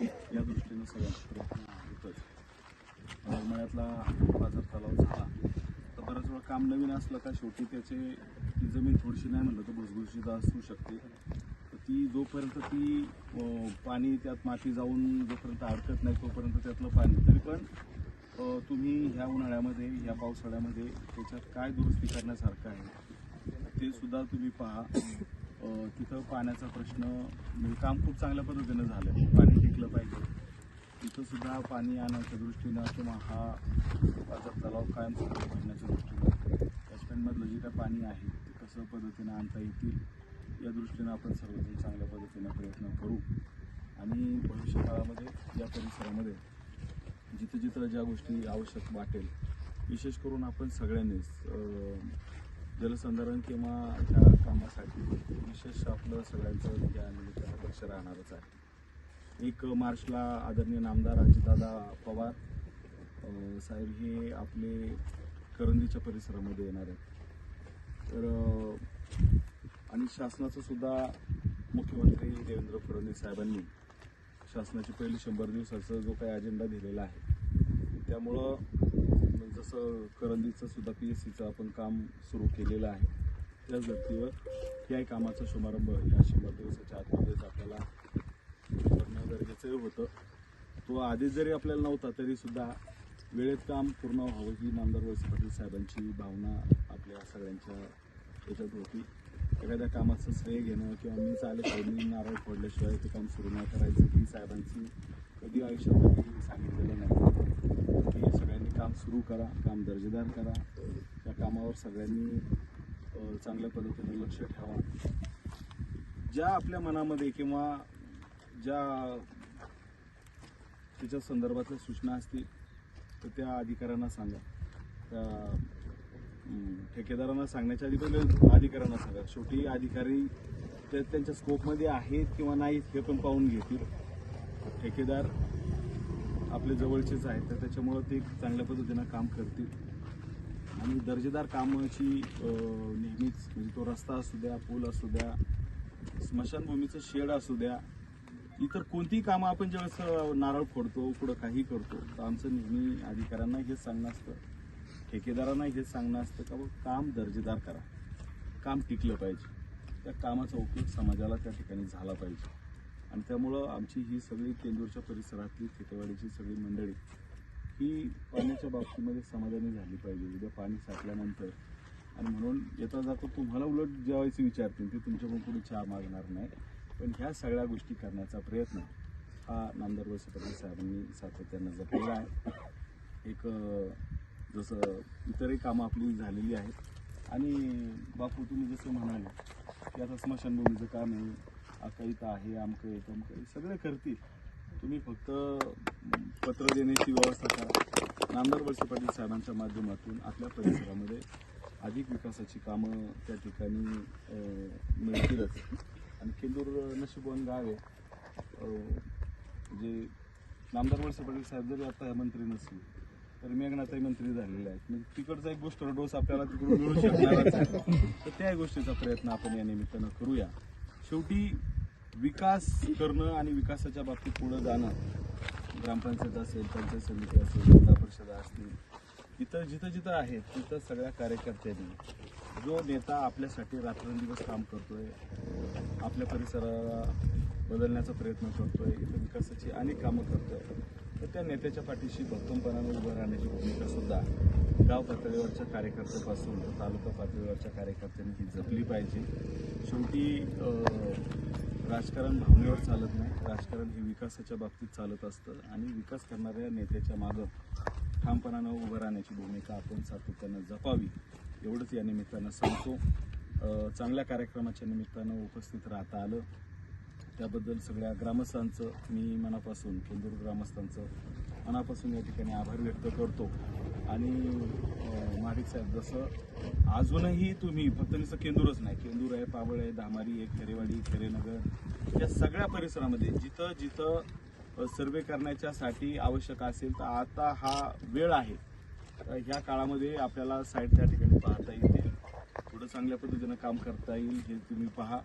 या दृष्टीनं सगळ्यांचा प्रयत्न होतोच मळ्यातला बाजार तलाव झाला तर बऱ्याच वेळा काम नवीन असलं का शेवटी त्याचे ती जमीन थोडीशी नाही म्हणलं तर भुसभुशीत असू शकते. तर ती जोपर्यंत ती पाणी त्यात माती जाऊन जोपर्यंत अडकत नाही तोपर्यंत त्यातलं पाणी तरी पण तुम्ही ह्या उन्हाळ्यामध्ये ह्या पावसाळ्यामध्ये त्याच्यात काय दुरुस्ती करण्यासारखं आहे ते सुद्धा तुम्ही पहा. तिथं पाण्याचा प्रश्न म्हणजे काम खूप चांगल्या पद्धतीनं झालं पाणी टिकलं पाहिजे. तिथं सुद्धा पाणी आणण्याच्या दृष्टीनं किंवा हा तलाव कायम भरण्याच्या दृष्टीनं कॅचमेंटमधलं जे काय पाणी आहे ते कसं पद्धतीनं आणता येतील या दृष्टीनं आपण सर्वजण चांगल्या पद्धतीनं प्रयत्न करू. आणि भविष्यकाळामध्ये या परिसरामध्ये जिथं जिथं ज्या गोष्टी आवश्यक वाटेल विशेष करून आपण सगळ्यांनीच जलसंधारण किंवा ह्या कामासाठी आपलं सगळ्यांचं या निमित्तानं लक्ष राहणारच आहे. एक मार्चला आदरणीय नामदार अजितदादा पवार साहेब हे आपले करंदीच्या परिसरामध्ये येणार आहेत. तर आणि शासनाचं सुद्धा मुख्यमंत्री देवेंद्र फडणवीस साहेबांनी शासनाची पहिली शंभर दिवसाचा जो काही अजेंडा दिलेला आहे त्यामुळं जसं करंदीचं सुद्धा पी एस सीचं आपण काम सुरू केलेलं आहे त्याच धर्तीवर याही कामाचा शुभारंभ या शंभर दिवसाच्या आतमध्येच आपल्याला करणं गरजेचं होतं. तो आधीच जरी आपल्याला नव्हता तरीसुद्धा वेळेत काम पूर्ण व्हावं ही नामदार वळसे पाटील साहेबांची भावना आपल्या सगळ्यांच्या याच्यात होती. एखाद्या कामाचं श्रेय घेणं किंवा मी चालेल पडली नारळ फोडल्याशिवाय ते काम सुरू नाही करायचं ही साहेबांची कधी आयुष्यामध्ये सांगितलेलं नाही. की सगळ्यांनी काम सुरू करा काम दर्जेदार करा. त्या कामावर सगळ्यांनी चांगल्या पद्धतीने लक्ष ठेवा. ज्या आपल्या मनामध्ये किंवा ज्या तिच्या संदर्भातल्या सूचना असतील तर त्या अधिकाऱ्यांना सांगा. त्या ठेकेदारांना सांगण्याच्या आधी पहिले अधिकाऱ्यांना सांगा. शेवटी अधिकारी ते त्यांच्या स्कोपमध्ये आहेत किंवा नाहीत हे पण पाहून घेतील. ठेकेदार आपले जवळचेच आहेत तर त्याच्यामुळं ते चांगल्या पद्धतीनं काम करतील. आणि दर्जेदार कामाची नेहमीच म्हणजे तो रस्ता असू द्या पूल असू द्या स्मशानभूमीचं शेड असू द्या इतर कोणतीही कामं आपण ज्यावेळेस नारळ फोडतो कुठं काही करतो तर आमचं नेहमी अधिकाऱ्यांना हेच सांगणं असतं ठेकेदारांना हेच सांगणं असतं का बघ काम दर्जेदार करा. काम टिकलं पाहिजे. त्या कामाचा उपयोग समाजाला त्या ठिकाणी झाला पाहिजे. आणि त्यामुळं आमची ही सगळी केंदूरच्या परिसरातली खेतेवाडीची सगळी मंडळी ही पाण्याच्या बाबतीमध्ये समाधानी झाली पाहिजे. उद्या पाणी साठल्यानंतर. आणि म्हणून येता जाता तुम्हाला उलट जेवायचं विचारतील ते तुमच्याकडून कोणी चहा मागणार नाही. पण ह्या सगळ्या गोष्टी करण्याचा प्रयत्न हा नामदार वळसे साहेबांनी सातत्यानं जपलेला आहे. एक जसं इतरही कामं आपली झालेली आहेत. आणि बापू तुम्ही जसं म्हणाले की आता स्मशानभूमीचं काम आहे. अकाईत आहे आमकं येतं तमकं आहे सगळे करतील. तुम्ही फक्त पत्र देण्याची व्यवस्था करा. नामदार वळसे पाटील साहेबांच्या माध्यमातून आपल्या परिसरामध्ये अधिक विकासाची कामं त्या ठिकाणी मिळतीलच. आणि केंदूर नशिबवान गाव आहे. जे नामदार वळसे पाटील साहेब जरी आता मंत्री नसले तर मेघनाथाई मंत्री झालेले आहेत. म्हणजे तिकडचा एक गोष्ट डोस आपल्याला तिकडून मिळू शकणारच तर त्या गोष्टीचा प्रयत्न आपण या निमित्तानं करूया. शेवटी विकास करणं आणि विकासाच्या बाबतीत पुढं जाणं ग्रामपंचायत असेल पंचायत समिती असेल जिल्हा परिषद असतील इथं जिथं जिथं आहेत तिथं सगळ्या कार्यकर्त्यांनी जो नेता आपल्यासाठी रात्रंदिवस काम करतोय आपल्या परिसराला बदलण्याचा प्रयत्न करतोय इथं विकासाची अनेक कामं करतोय तर त्या नेत्याच्या पाठीशी भक्कमपणाने उभं राहण्याची भूमिका सुद्धा गाव पातळीवरच्या कार्यकर्त्यापासून तालुका पातळीवरच्या कार्यकर्त्यांनी ती जपली पाहिजे. शेवटी राजकारण भावनेवर चालत नाही. राजकारण हे विकासाच्या बाबतीत चालत असतं आणि विकास करणाऱ्या नेत्याच्या मागं ठामपणानं उभं राहण्याची भूमिका आपण सातत्यानं जपावी एवढंच या निमित्तानं सांगतो. चांगल्या कार्यक्रमाच्या निमित्तानं उपस्थित राहता आलं. त्याबद्दल सगळ्या ग्रामस्थांचं मी मनापासून केंदूर ग्रामस्थांचं मनापासून या ठिकाणी आभार व्यक्त करतो. आणि अं, महाडिक साहेब जसं अजूनही तुम्ही फक्त नुसतं केंदूरच नाही केंदूर आहे पाबळ आहे धामारी आहे खेरेवाडी खेरेनगर या सगळ्या परिसरामध्ये जिथं जिथं सर्वे करण्याच्यासाठी आवश्यक असेल तर आता हा वेळ आहे. तर ह्या काळामध्ये आपल्याला साईट त्या ठिकाणी पाहता येते पुढं चांगल्या पद्धतीनं काम करता येईल हे तुम्ही पहा.